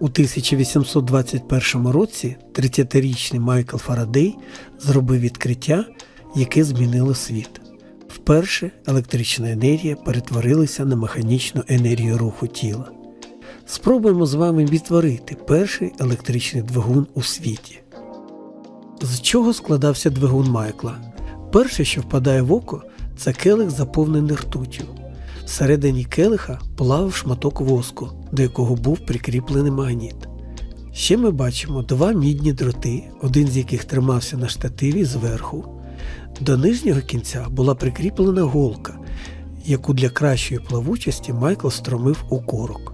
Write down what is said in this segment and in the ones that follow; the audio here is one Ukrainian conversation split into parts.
У 1821 році 30-річний Майкл Фарадей зробив відкриття, яке змінило світ. Вперше електрична енергія перетворилася на механічну енергію руху тіла. Спробуємо з вами відтворити перший електричний двигун у світі. З чого складався двигун Майкла? Перше, що впадає в око, це келих заповнений ртуттю. Всередині келиха плавав шматок воску, до якого був прикріплений магніт. Ще ми бачимо два мідні дроти, один з яких тримався на штативі зверху. До нижнього кінця була прикріплена голка, яку для кращої плавучості Майкл стромив у корок.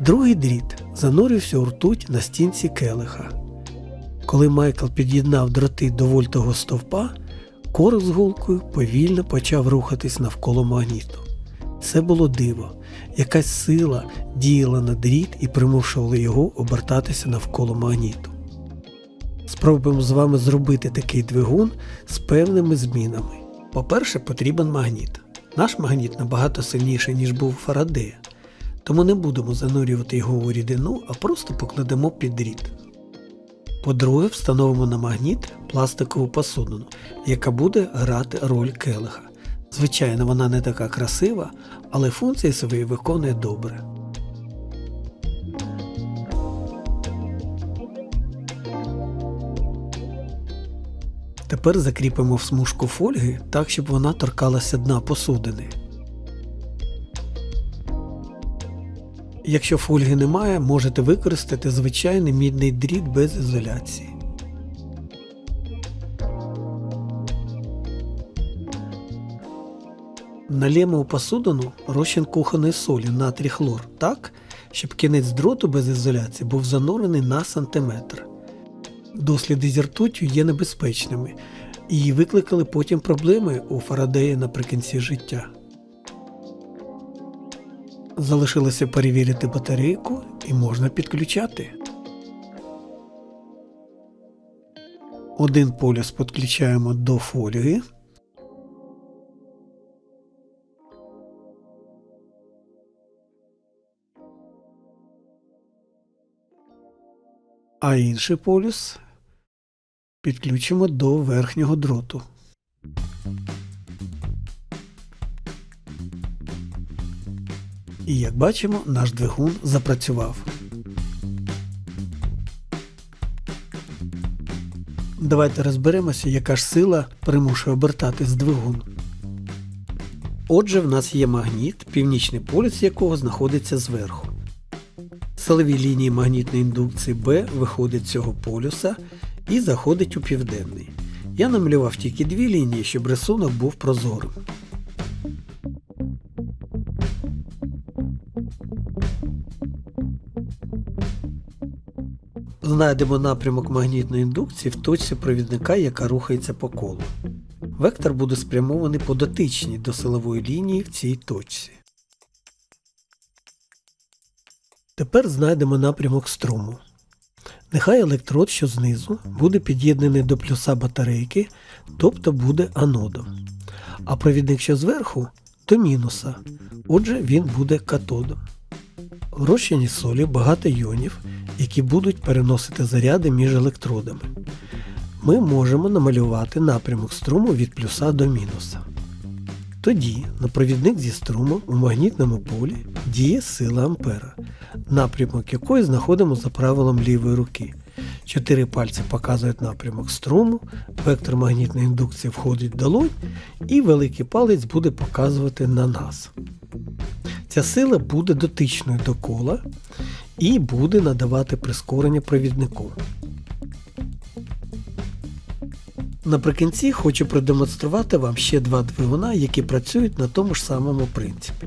Другий дріт занурився у ртуть на стінці келиха. Коли Майкл під'єднав дроти до вольтового стовпа, корок з голкою повільно почав рухатись навколо магніту. Це було диво. Якась сила діяла на дріт і примушувала його обертатися навколо магніту. Спробуємо з вами зробити такий двигун з певними змінами. По-перше, потрібен магніт. Наш магніт набагато сильніший, ніж був Фарадея, тому не будемо занурювати його у рідину, а просто покладемо під дріт. По-друге, встановимо на магніт пластикову посудину, яка буде грати роль келиха. Звичайно, вона не така красива, але функції свої виконує добре. Тепер закріпимо в смужку фольги так, щоб вона торкалася дна посудини. Якщо фольги немає, можете використати звичайний мідний дріт без ізоляції. Налємо у посудину розчин кухонної солі натрій хлор так, щоб кінець дроту без ізоляції був занурений на сантиметр. Досліди зі ртуттю є небезпечними і викликали потім проблеми у Фарадея наприкінці життя. Залишилося перевірити батарейку і можна підключати. Один полюс підключаємо до фольги. А інший полюс підключимо до верхнього дроту. І як бачимо, наш двигун запрацював. Давайте розберемося, яка ж сила примушує обертатись двигун. Отже, в нас є магніт, північний полюс якого знаходиться зверху. Силові лінії магнітної індукції B виходить з цього полюса і заходить у південний. Я намалював тільки дві лінії, щоб рисунок був прозорим. Знайдемо напрямок магнітної індукції в точці провідника, яка рухається по колу. Вектор буде спрямований по дотичній до силової лінії в цій точці. Тепер знайдемо напрямок струму. Нехай електрод, що знизу, буде під'єднаний до плюса батарейки, тобто буде анодом. А провідник, що зверху, до мінуса, отже, він буде катодом. В розчині солі багато іонів, які будуть переносити заряди між електродами. Ми можемо намалювати напрямок струму від плюса до мінуса. Тоді на провідник зі струмом у магнітному полі діє сила ампера, напрямок якої знаходимо за правилом лівої руки. Чотири пальці показують напрямок струму, вектор магнітної індукції входить в долонь, і великий палець буде показувати на нас. Ця сила буде дотичною до кола і буде надавати прискорення провіднику. Наприкінці хочу продемонструвати вам ще два двигуна, які працюють на тому ж самому принципі.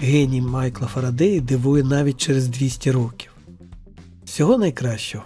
Геній Майкла Фарадея дивує навіть через 200 років. Всього найкращого!